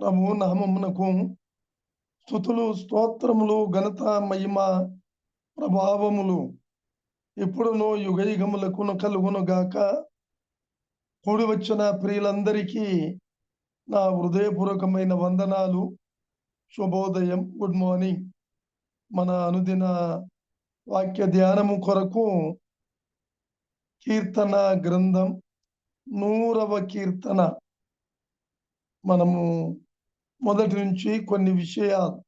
ప్రభు నామమునకు స్థుతులు స్తోత్రములు ఘనత మహిమ ప్రభావములు ఇప్పుడును యుగ యుగములకును కలుగును గాక. కూడి వచ్చిన ప్రియులందరికీ నా హృదయపూర్వకమైన వందనాలు. శుభోదయం గుడ్ మార్నింగ్. మన అనుదిన వాక్య ధ్యానము కొరకు కీర్తన గ్రంథం నూరవ కీర్తన. మనము మొదటి నుంచి కొన్ని విషయాలు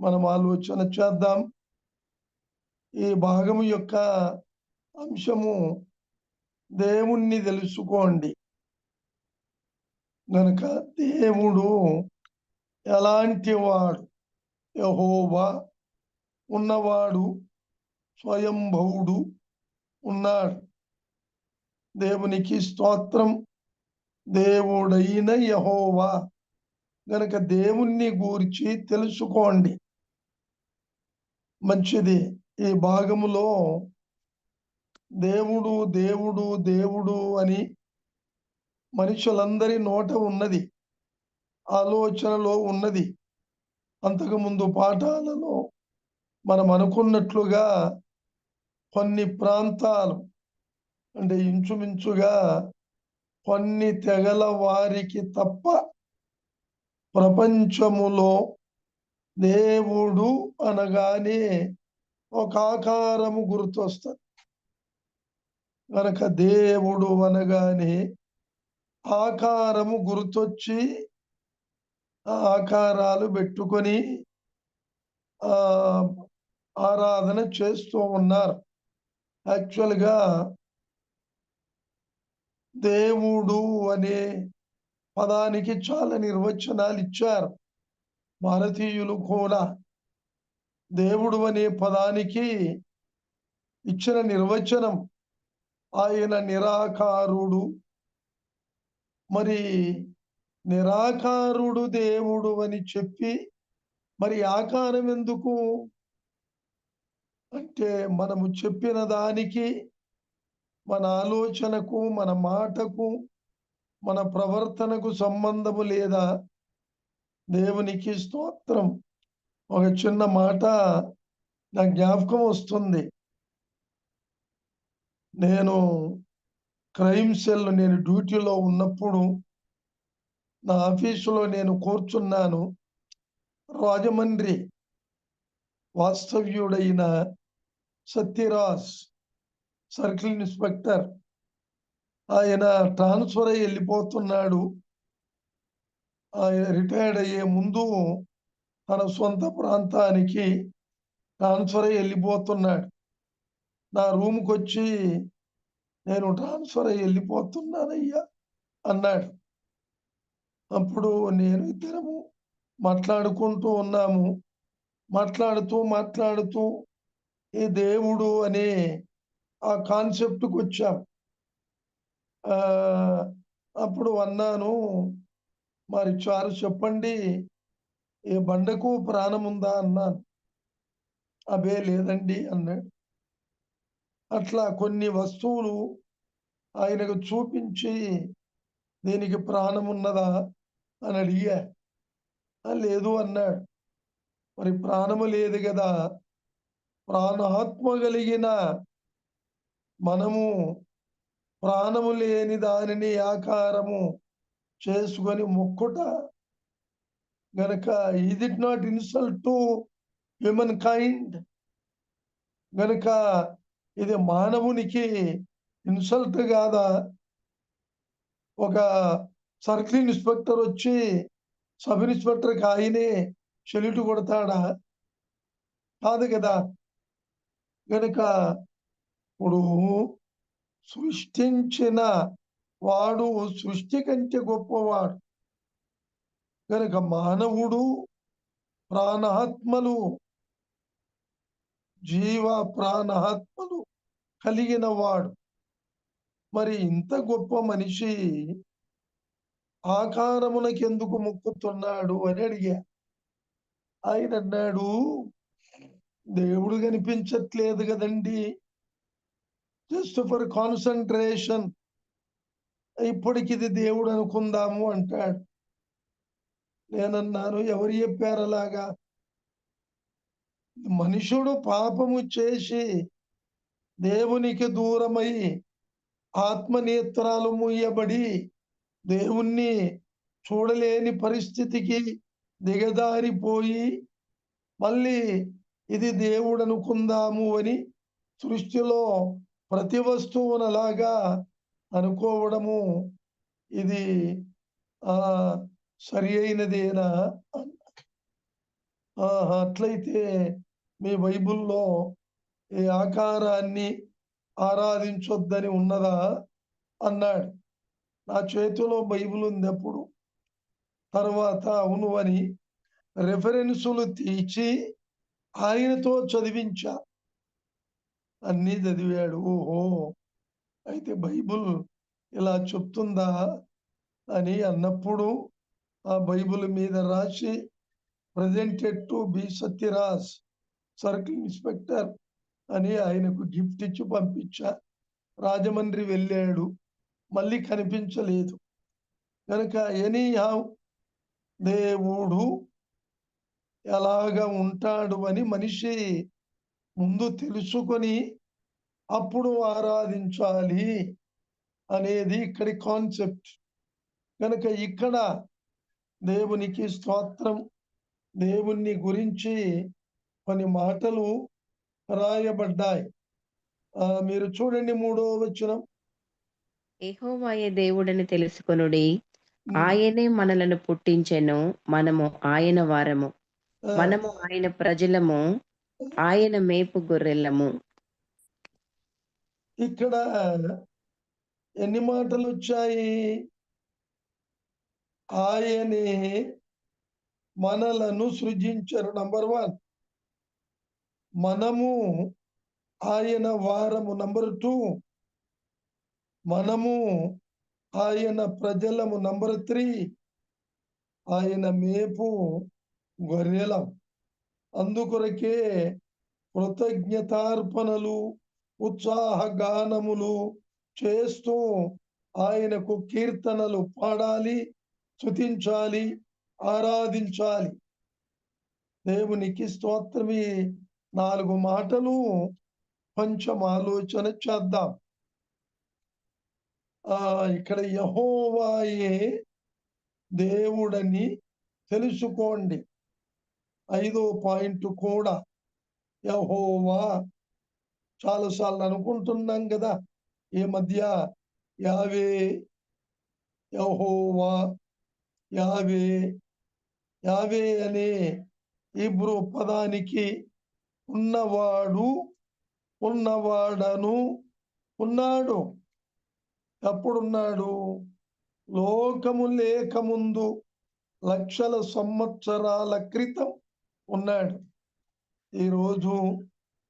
మనం ఆలోచన చేద్దాం. ఈ భాగము యొక్క అంశము దేవుణ్ణి తెలుసుకోండి. గనుక దేవుడు ఎలాంటి వాడు యహోవా ఉన్నవాడు స్వయంభవుడు ఉన్నాడు. దేవునికి స్తోత్రం. దేవుడైన యహోవా గనక దేవుణ్ణి గూర్చి తెలుసుకోండి. మంచిది. ఈ భాగములో దేవుడు దేవుడు దేవుడు అని మనుషులందరి నోట ఉన్నది. ఆలోచనలో ఉన్నది. అంతకుముందు పాఠాలలో మనం అనుకున్నట్లుగా కొన్ని ప్రాంతాలు అంటే ఇంచుమించుగా కొన్ని తెగల వారికి తప్ప ప్రపంచములో దేవుడు అనగానే ఒక ఆకారము గుర్తొస్తుంది. కనుక దేవుడు అనగానే ఆకారము గుర్తొచ్చి ఆకారాలు పెట్టుకొని ఆరాధన చేస్తూ ఉన్నారు. యాక్చువల్గా దేవుడు అనే పదానికి చాలా నిర్వచనాలు ఇచ్చారు. భారతీయులు కూడా దేవుడు అనే పదానికి ఇచ్చిన నిర్వచనం ఆయన నిరాకారుడు. మరి నిరాకారుడు దేవుడు అని చెప్పి మరి ఆకారం ఎందుకు? అంటే మనము చెప్పిన దానికి మన ఆలోచనకు మన మాటకు మన ప్రవర్తనకు సంబంధము లేదా దేవునికి స్తోత్రం. ఒక చిన్న మాట నా జ్ఞాపకం వస్తుంది. నేను క్రైమ్ సెల్ నేను డ్యూటీలో ఉన్నప్పుడు నా ఆఫీసులో నేను కూర్చున్నాను. రాజమండ్రి వాస్తవ్యుడైన సత్యరాజ్ సర్కిల్ ఇన్స్పెక్టర్ ఆయన ట్రాన్స్ఫర్ అయ్యి వెళ్ళిపోతున్నాడు. ఆయన రిటైర్డ్ అయ్యే ముందు తన సొంత ప్రాంతానికి ట్రాన్స్ఫర్ అయ్యి వెళ్ళిపోతున్నాడు. నా రూమ్కి వచ్చి నేను ట్రాన్స్ఫర్ అయ్యి వెళ్ళిపోతున్నానయ్యా అన్నాడు. అప్పుడు నేను ఇద్దరము మాట్లాడుకుంటూ ఉన్నాము. మాట్లాడుతూ మాట్లాడుతూ ఈ దేవుడు అనే ఆ కాన్సెప్ట్కి వచ్చాము అప్పుడు అన్నాను మరి చారు చెప్పండి ఏ బండకు ప్రాణం ఉందా? అన్నాను. అబే లేదండి అన్నాడు. అట్లా కొన్ని వస్తువులు ఆయనకు చూపించి దీనికి ప్రాణం ఉన్నదా? అని అడిగా. లేదు అన్నాడు. మరి ప్రాణము లేదు కదా ప్రాణాత్మ కలిగిన మనము ప్రాణము లేని దానిని ఆకారము చేసుకొని మొక్కుట గనక ఇది not insult to human kind గనక ఇది మానవునికి ఇన్సల్ట్ కాదా ఒక సర్కిల్ ఇన్స్పెక్టర్ వచ్చి సబ్ ఇన్స్పెక్టర్కి ఆయనే చెల్లిటు కొడతాడా? కాదు కదా. గనుక ఇప్పుడు సృష్టించిన వాడు సృష్టి కంటే గొప్పవాడు. కనుక మానవుడు ప్రాణాత్మలు జీవ ప్రాణాత్మలు కలిగిన వాడు. మరి ఇంత గొప్ప మనిషి ఆకారమునకెందుకు మొక్కుతున్నాడు అని అడిగా. ఆయన అన్నాడు దేవుడు కనిపించట్లేదు కదండి. Just for concentration. ఇప్పటికి ఇది దేవుడు అనుకుందాము అంటాడు. నేనన్నాను ఎవరు చెప్పారు అలాగా? మనుషుడు పాపము చేసి దేవునికి దూరమై ఆత్మనేత్రాలు మూయబడి దేవుణ్ణి చూడలేని పరిస్థితికి దిగదారిపోయి మళ్ళీ ఇది దేవుడు అనుకుందాము అని సృష్టిలో ప్రతి వస్తువునలాగా అనుకోవడము ఇది ఆ సరి అయినదేనా అట్లయితే మీ బైబుల్లో ఈ ఆకారాన్ని ఆరాధించొద్దని ఉన్నదా? అన్నాడు. నా చేతిలో బైబిల్ ఉంది అప్పుడు తర్వాత అవును అని రెఫరెన్సులు తీర్చి ఆయనతో చదివించా. అన్నీ చదివాడు. ఓహో! అయితే బైబిల్ ఇలా చెప్తుందా అని అన్నప్పుడు ఆ బైబిల్ మీద రాసి presented to be Sathyaraj circle inspector అని ఆయనకు గిఫ్ట్ ఇచ్చి పంపించా. రాజమండ్రి వెళ్ళాడు. మళ్ళీ కనిపించలేదు. కనుక ఎనీ దేవుడు ఎలాగ ఉంటాడు అని మనిషి ముందు తెలుసుకొని అప్పుడు ఆరాధించాలి అనేది ఇక్కడి కాన్సెప్ట్. కనుక ఇక్కడ దేవునికి స్తోత్రం దేవుణ్ణి గురించి కొన్ని మాటలు రాయబడ్డాయి. మీరు చూడండి మూడో వచనం. యెహోవాయే దేవుడని తెలుసుకొనుడి. ఆయనే మనలను పుట్టించెను. మనము ఆయన వారము. మనము ఆయన ప్రజలము. ఆయన మేపు గొర్రెలము. ఇక్కడ ఎన్ని మాటలు వచ్చాయి? ఆయనే మనలను సృజించారు. నంబర్ వన్ మనము ఆయన వారము. నంబర్ టూ మనము ఆయన ప్రజలము. నంబర్ త్రీ ఆయన మేపు గొర్రెలం. అందుకొరకే కృతజ్ఞతార్పణలు ఉత్సాహ గానములు చేస్తూ ఆయనకు కీర్తనలు పాడాలి స్థుతించాలి ఆరాధించాలి. దేవునికి స్తోత్రమి. నాలుగు మాటలు కొంచెం ఆలోచన చేద్దాం. ఆ ఇక్కడ యహోవాయే దేవుడని తెలుసుకోండి. ఐదో పాయింట్ కూడా యహోవా చాలాసార్లు అనుకుంటున్నాం కదా ఈ మధ్య యావే యహోవా యావే యావే అనే ఇబ్రో పదానికి ఉన్నవాడు ఉన్నవాడను ఉన్నాడు. ఎప్పుడున్నాడు? లోకము లేకముందు లక్షల సంవత్సరాల క్రితం. ఉన్నాడు. ఈరోజు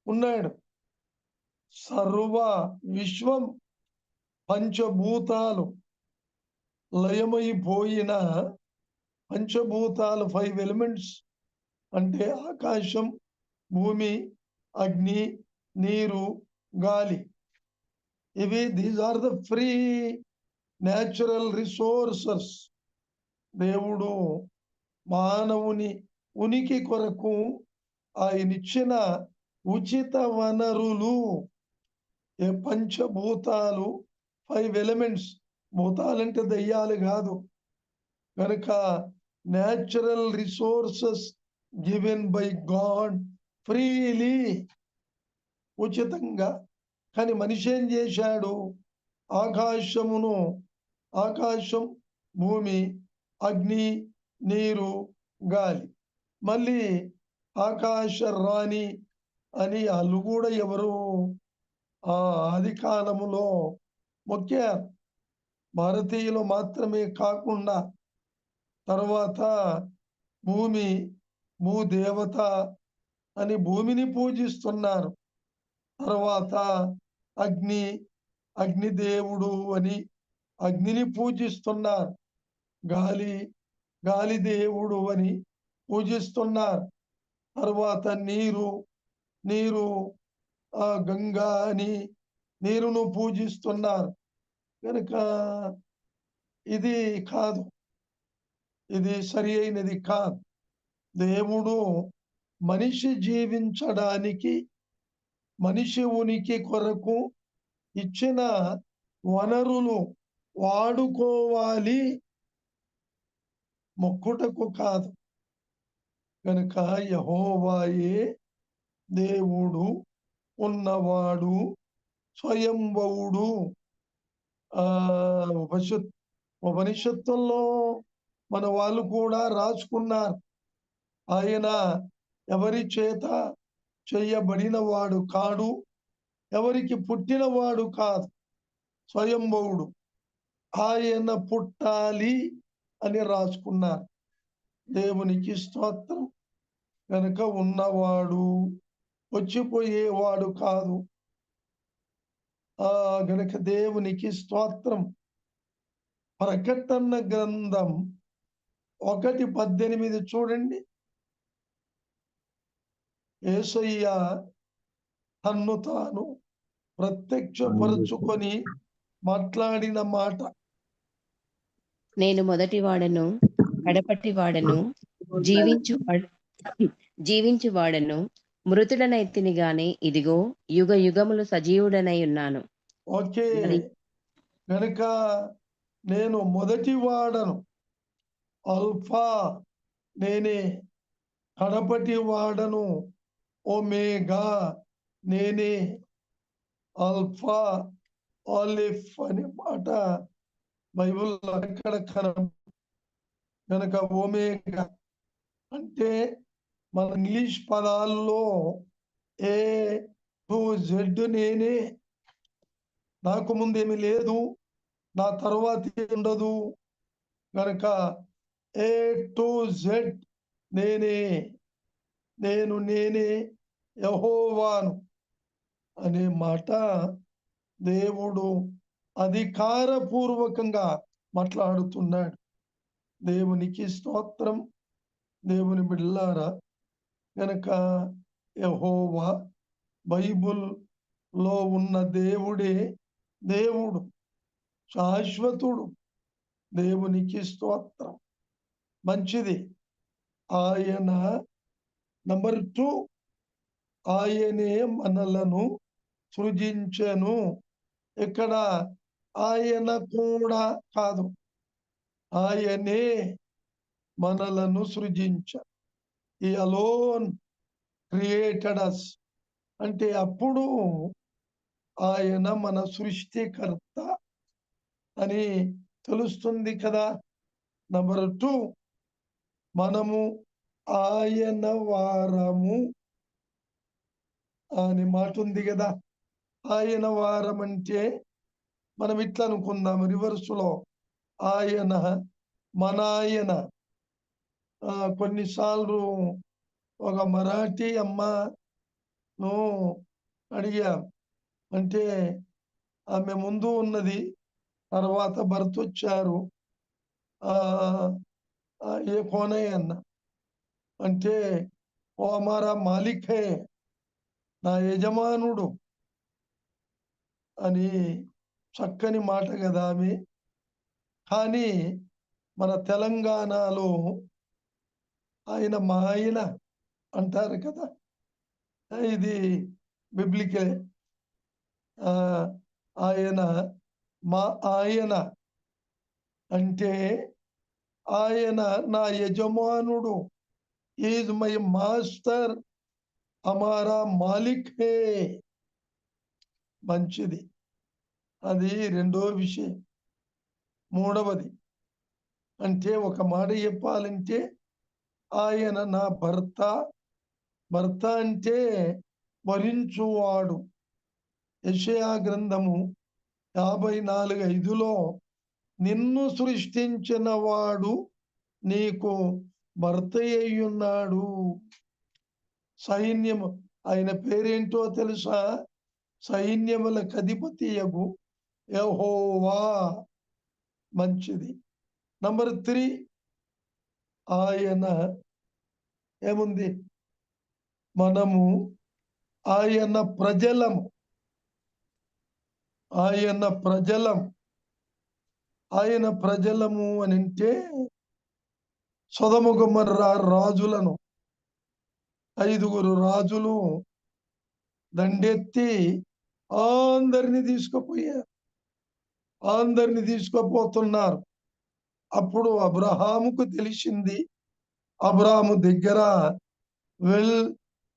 ఉన్నాడు. సర్వ విశ్వం పంచభూతాలు లయమైపోయిన పంచభూతాలు ఫైవ్ ఎలిమెంట్స్ అంటే ఆకాశం భూమి అగ్ని నీరు గాలి. ఇవి these are the free natural resources దేవుడు మానవుని ఉనికి కొరకు ఆయన ఇచ్చిన ఉచిత వనరులు ఏ పంచభూతాలు ఫైవ్ ఎలిమెంట్స్ భూతాలంటే దయ్యాలు కాదు. కనుక natural resources given by God freely ఉచితంగా. కానీ మనిషి ఏం చేశాడు? ఆకాశమును ఆకాశం భూమి అగ్ని నీరు గాలి. మళ్ళీ ఆకాశ రాణి అని వాళ్ళు కూడా ఎవరు? ఆ ఆది ముఖ్య భారతీయులు మాత్రమే కాకుండా తర్వాత భూమి భూదేవత అని భూమిని పూజిస్తున్నారు. తర్వాత అగ్ని అగ్నిదేవుడు అని అగ్నిని పూజిస్తున్నారు. గాలి గాలి దేవుడు అని పూజిస్తున్నారు. తర్వాత నీరు నీరు ఆ గంగా అని నీరును పూజిస్తున్నారు. కనుక ఇది కాదు. ఇది సరి అయినది కాదు. దేవుడు మనిషి జీవించడానికి మనిషి ఉనికి కొరకు ఇచ్చిన వనరులు వాడుకోవాలి. మొక్కుటకు కాదు. కనుక యహోవాయే దేవుడు ఉన్నవాడు స్వయంభవుడు ఆ ఉపనిషత్ ఉపనిషత్తుల్లో మన వాళ్ళు కూడా రాసుకున్నారు. ఆయన ఎవరి చేత చేయబడినవాడు కాడు ఎవరికి పుట్టినవాడు కాదు స్వయంభవుడు ఆయన పుట్టాలి అని రాసుకున్నారు. దేవునికి స్తోత్రం. కనుక ఉన్నవాడు వచ్చిపోయేవాడు కాదు. ఆ గనుక దేవునికి స్తోత్రం. ప్రకటన గ్రంథం ఒకటి పద్దెనిమిది చూడండి. ఏసయ్య తన్ను తాను ప్రత్యక్షపరుచుకొని మాట్లాడిన మాట. నేను మొదటి వాడను కడపటి వాడను జీవించు జీవించు వాడను మృతుడనైతిని గాని ఇదిగో యుగ యుగములు సజీవుడనై ఉన్నాను. ఓకే. కనుక నేను మొదటి వాడను అల్ఫా నేనే కడపటి వాడను ఒమేగా నేనే అల్ఫా ఆలిఫ్ అనే మాట బైబిల్లో ఎక్కడ కన కనుక ఒమేగా అంటే మన ఇంగ్లీష్ పదాల్లో ఏ టు జెడ్ నేనే నాకు ముందేమి లేదు నా తర్వాత ఉండదు. కనుక ఏ టు జెడ్ నేనే నేను నేనే యహోవాను అనే మాట దేవుడు అధికారపూర్వకంగా మాట్లాడుతున్నాడు. దేవునికి స్తోత్రం. దేవుని బిడ్లారా గనక యహోవా బైబుల్లో ఉన్న దేవుడే దేవుడు శాశ్వతుడు దేవునికి స్తోత్రం. మంచిది. ఆయన నంబర్ టూ ఆయనే మనలను సృజించెను. ఇక్కడ ఆయన కూడా కాదు. ఆయనే మనలను సృజించ. ఈ అలోన్ క్రియేటెడ్ అస్ అంటే అప్పుడు ఆయన మన సృష్టికర్త అని తెలుస్తుంది కదా. నంబర్ టూ మనము ఆయన వారము అని మాట ఉంది కదా. ఆయన వారం అంటే మనం ఇట్లా అనుకుందాం రివర్స్లో ఆయన మన ఆయన కొన్నిసార్లు ఒక మరాఠీ అమ్మను అడిగా. అంటే ఆమె ముందు ఉన్నది తర్వాత భర్త వచ్చారు ఏ కోనయ్య అన్న అంటే ఓ అమారా మాలికే నా యజమానుడు అని చక్కని మాట కదా ఆమె. కానీ మన తెలంగాణలో ఆయన మా ఆయన అంటారు కదా. ఇది బిబ్లికే ఆయన మా ఆయన అంటే ఆయన నా యజమానుడు. ఈజ్ మై మాస్టర్ అమారా మాలిక్. హే మంచిది. అది రెండో విషయం. మూడవది. అంటే ఒక మాట చెప్పాలంటే ఆయన నా భర్త. భర్త అంటే వరించువాడు. యషయా గ్రంథము యాభై నాలుగు ఐదులో నిన్ను సృష్టించిన వాడు నీకు భర్త అయ్యున్నాడు. సైన్యము ఆయన పేరేంటో తెలుసా? సైన్యముల అధిపతి యగు యహోవా. మంచిది. నంబర్ త్రీ ఆయన ఏముంది? మనము ఆయన ప్రజలం. ఆయన ప్రజలం. ఆయన ప్రజలము అని అంటే సొదమ రాజులను. ఐదుగురు రాజులు దండెత్తి అందరినీ తీసుకుపోయారు. అందరిని తీసుకుపోతున్నారు. అప్పుడు అబ్రహాముకు తెలిసింది అబ్రహాము దగ్గర వెల్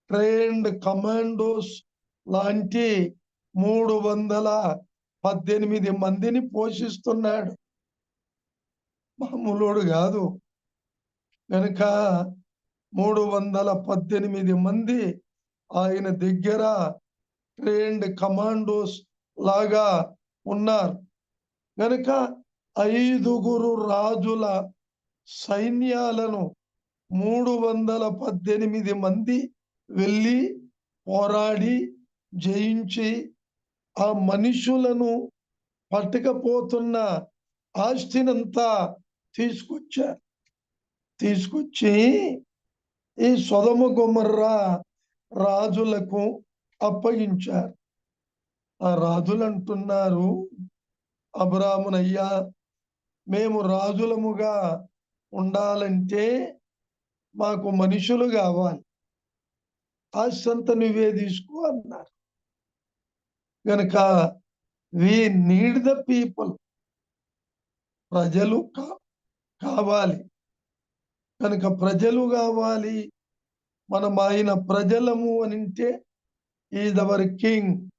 ట్రైన్డ్ కమాండోస్ లాంటి మూడు వందల పద్దెనిమిది మందిని పోషిస్తున్నాడు. మామూలుడు కాదు. కనుక మూడు వందల పద్దెనిమిది మంది ఆయన దగ్గర ట్రైన్డ్ కమాండోస్ లాగా ఉన్నారు. కనుక ఐదుగురు రాజుల సైన్యాలను మూడు వందల పద్దెనిమిది మంది వెళ్ళి పోరాడి జయించి ఆ మనుషులను పట్టుకపోతున్న ఆస్తినంతా తీసుకొచ్చారు తీసుకొచ్చి ఈ సొదమ గుమర్రా రాజులకు అప్పగించారు. ఆ రాజులు అంటున్నారు అబ్రామునయ్యా మేము రాజులముగా ఉండాలంటే మాకు మనుషులు కావాలి. ఆస్తంత నువ్వే తీసుకో అన్నారు. కనుక వి నీడ్ ద పీపుల్. ప్రజలు కా- కావాలి. కనుక ప్రజలు కావాలి. మనం ఆయన ప్రజలము అని అంటే ఈజ్ అవర్ కింగ్.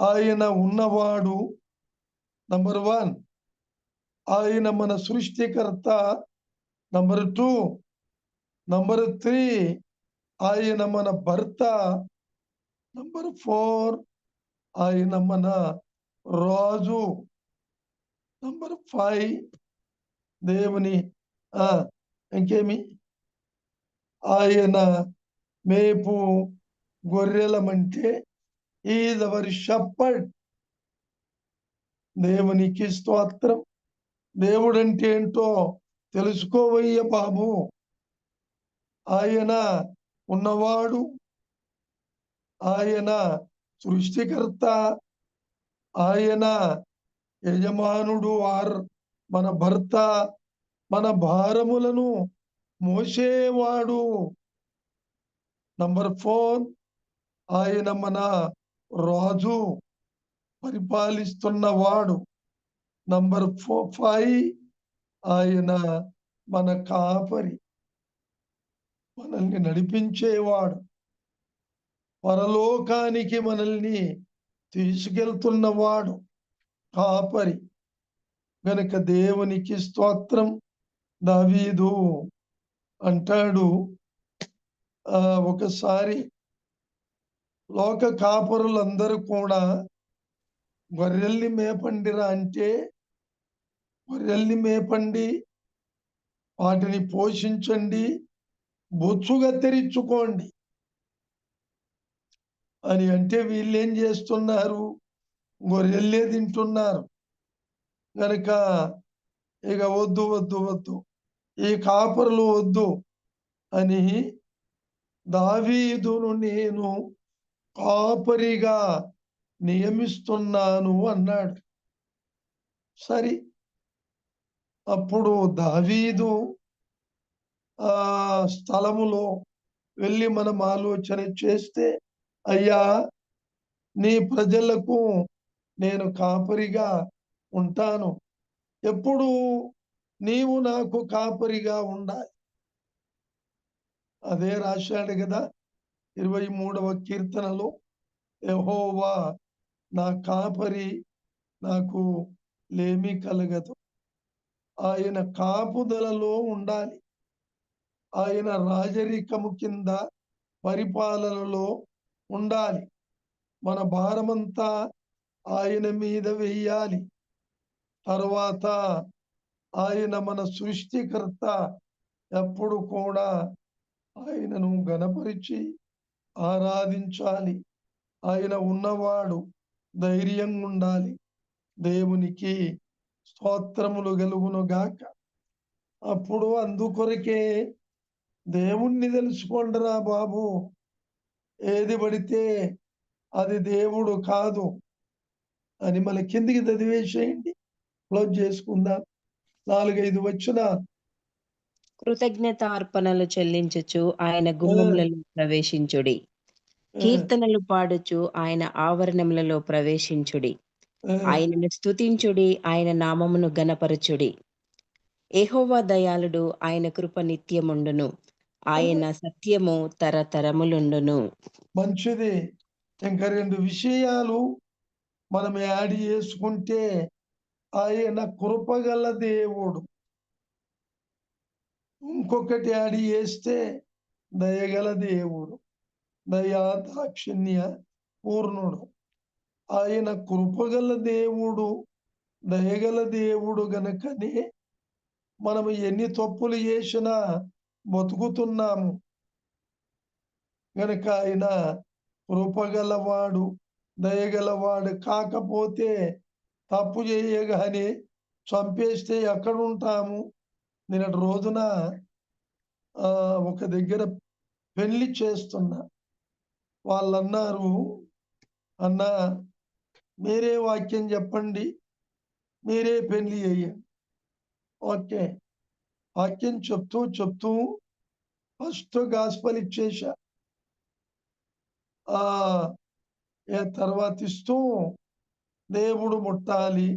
ఆయన ఉన్నవాడు నంబర్ వన్ ఆయన మన సృష్టికర్త నంబర్ టూ నంబర్ త్రీ ఆయన మన భర్త నంబర్ ఫోర్ ఆయన మన రాజు నంబర్ ఫైవ్ దేవుని ఇంకేమి? ఆయన మేపు గొర్రెలమంటే ఈజ్ అవర్ షప్పర్డ్ దేవునికి స్తోత్రం. దేవుడంటే ఏంటో తెలుసుకోవయ్య బాబు ఆయన ఉన్నవాడు. ఆయన సృష్టికర్త. ఆయన యజమానుడు ఆర్ మన భర్త మన భారములను మోసేవాడు. నంబర్ ఫోర్ ఆయన మన రాజు. పరిపాలిస్తున్నవాడు. నంబర్ ఫోర్ ఫైవ్ ఆయన మన కాపరి. మనల్ని నడిపించేవాడు. పరలోకానికి మనల్ని తీసుకెళ్తున్నవాడు కాపరి. గనక దేవునికి స్తోత్రం దావీదు అంటాడు. ఒకసారి లోక కాపరులందరూ కూడా గొర్రెల్ని మేపండిరా అంటే గొర్రెల్ని మేపండి వాటిని పోషించండి బొచ్చుగా తెరించుకోండి. అని అంటే వీళ్ళేం చేస్తున్నారు? గొర్రెల్లే తింటున్నారు. కనుక ఇక వద్దు వద్దు వద్దు. ఈ కాపరులు వద్దు అని దావీదును నేను కాపరిగా నియమిస్తున్నాను అన్నాడు. సరి. అప్పుడు దావీదు ఆ స్థలములో వెళ్ళి మనం ఆలోచన చేస్తే అయ్యా నీ ప్రజలకు నేను కాపరిగా ఉంటాను. ఎప్పుడు నీవు నాకు కాపరిగా ఉండాలి? అదే రాశాడు కదా ఇరవై మూడవ కీర్తనలో యహోవా నా కాపరి నాకు లేమి కలగదు. ఆయన కాపుదలలో ఉండాలి. ఆయన రాజరికము కింద పరిపాలనలో ఉండాలి. మన భారమంతా ఆయన మీద వెయ్యాలి. తర్వాత ఆయన మన సృష్టికర్త ఎప్పుడు కూడా ఆయనను గణపరిచి ఆరాధించాలి. ఆయన ఉన్నవాడు ధైర్యంగా ఉండాలి దేవునికి స్తోత్రములు గలుగును గాక. అప్పుడు అందుకొరకే దేవుణ్ణి తెలుసుకోండిరా బాబు. ఏది పడితే అది దేవుడు కాదు. అని మన కిందికి చదివేసేయండి. క్లోజ్ చేసుకుందాం. నాలుగైదు వచ్చిన కృతజ్ఞత అర్పణలు చెల్లించుచు ఆయన గుమ్మములలో ప్రవేశించుడి. కీర్తనలు పాడుచు ఆయన ఆవరణములలో ప్రవేశించుడి. ఆయనను స్తుతించుడి ఆయన నామమును గనపరచుడి ఏహోవా దయాళుడు ఆయన కృప నిత్యముండును. ఆయన సత్యము తరతరములుండును. మంచిది. ఇంకా రెండు విషయాలు మనం యాడ్ చేసుకుంటే ఆయన కృపగల దేవుడు. ఇంకొకటి యాడ్ చేస్తే దయగల దేవుడు. దయా దాక్షిణ్య పూర్ణుడు. ఆయన కృపగల దేవుడు దయగల దేవుడు గనకనే మనం ఎన్ని తప్పులు చేసినా బతుకుతున్నాము. గనక ఆయన కృపగలవాడు దయగలవాడు కాకపోతే తప్పు చేయగానే చంపేస్తే ఎక్కడుంటాము? నిన్నటి రోజున ఒక దగ్గర పెళ్ళి చేస్తున్నా. వాళ్ళు అన్నారు అన్న మీరే వాక్యం చెప్పండి మీరే పెళ్ళి అయ్యండి ఓకే. వాక్యం చెప్తూ చెప్తూ ఫస్ట్ గాస్పల్ ఇచ్చేసా. ఆ తర్వాత ఇస్తూ దేవుడు ముట్టాలి.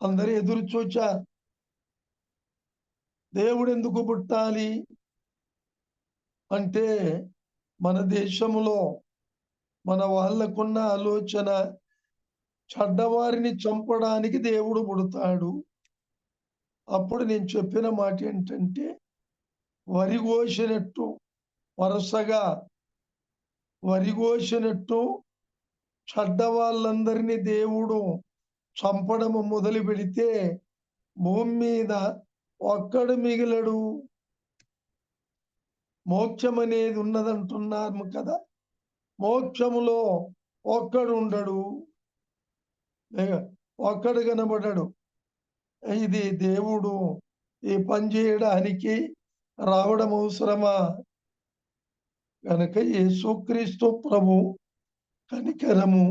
అందరూ ఎదురు చూచా దేవుడు ఎందుకు పుట్టాలి అంటే మన దేశంలో మన వాళ్ళకున్న ఆలోచన చెడ్డవారిని చంపడానికి దేవుడు పుడతాడు. అప్పుడు నేను చెప్పిన మాట ఏంటంటే వరి కోసినట్టు వరుసగా వరి కోసినట్టు చెడ్డ వాళ్ళందరినీ దేవుడు చంపడము మొదలు పెడితే భూమి మీద ఒక్కడు మిగిలడు. మోక్షం అనేది ఉన్నదంటున్నాము కదా. మోక్షములో ఒక్కడు ఉండడు. ఒక్కడు కనబడడు. ఇది దేవుడు ఈ పని చేయడానికి రావడం అవసరమా కనుక యేసుక్రీస్తు ప్రభు కనికరము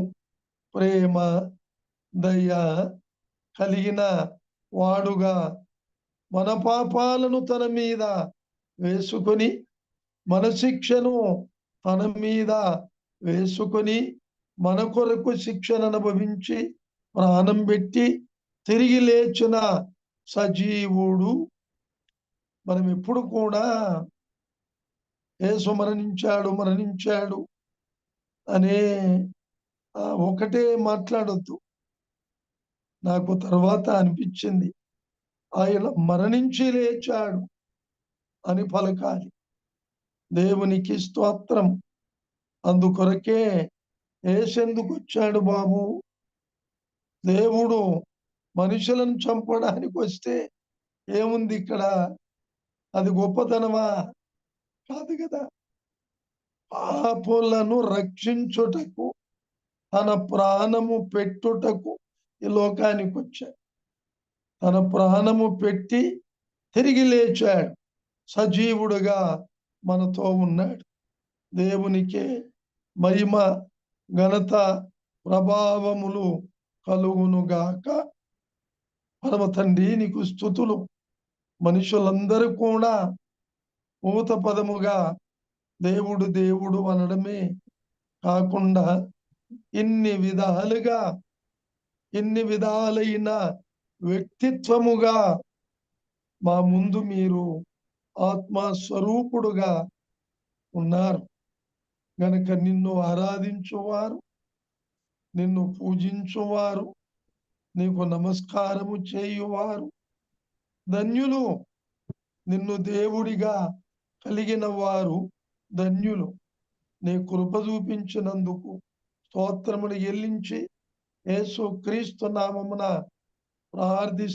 ప్రేమ దయ కలిగిన వాడుగా మన పాపాలను తన మీద వేసుకొని మన శిక్షను తన మీద వేసుకొని మన కొరకు శిక్షను అనుభవించి ప్రాణం పెట్టి తిరిగి లేచిన సజీవుడు. మనం ఎప్పుడు కూడా యేసు మరణించాడు మరణించాడు అనే ఒకటే మాట్లాడొద్దు. నాకు తర్వాత అనిపించింది. ఆయన మరణించి లేచాడు అని పలకాలి. దేవునికి స్తోత్రం. అందుకొరకే ఏసెందుకు వచ్చాడు బాబు? దేవుడు మనుషులను చంపడానికి వస్తే ఏముంది ఇక్కడ? అది గొప్పతనమా? కాదు కదా. పాపులను రక్షించుటకు తన ప్రాణము పెట్టుటకు ఈ లోకానికి వచ్చాడు తన ప్రాణము పెట్టి తిరిగి లేచాడు. సజీవుడుగా మనతో ఉన్నాడు. దేవునికే మహిమ ఘనత ప్రభావములు కలుగునుగాక. పరమ తండ్రి నీకు స్థుతులు. మనుషులందరూ కూడా ఊత పదముగా దేవుడు దేవుడు అనడమే కాకుండా ఇన్ని విధాలుగా ఇన్ని విధాలైన వ్యక్తిత్వముగా మా ముందు మీరు ఆత్మ స్వరూపుడుగా ఉన్నారు. గనక నిన్ను ఆరాధించువారు నిన్ను పూజించువారు నీకు నమస్కారము చేయువారు. ధన్యులు నిన్ను దేవుడిగా కలిగిన వారు ధన్యులు. నీ కృప చూపించినందుకు స్తోత్రమును ఎల్లించి యేసు క్రీస్తు నామమున ప్రార్థి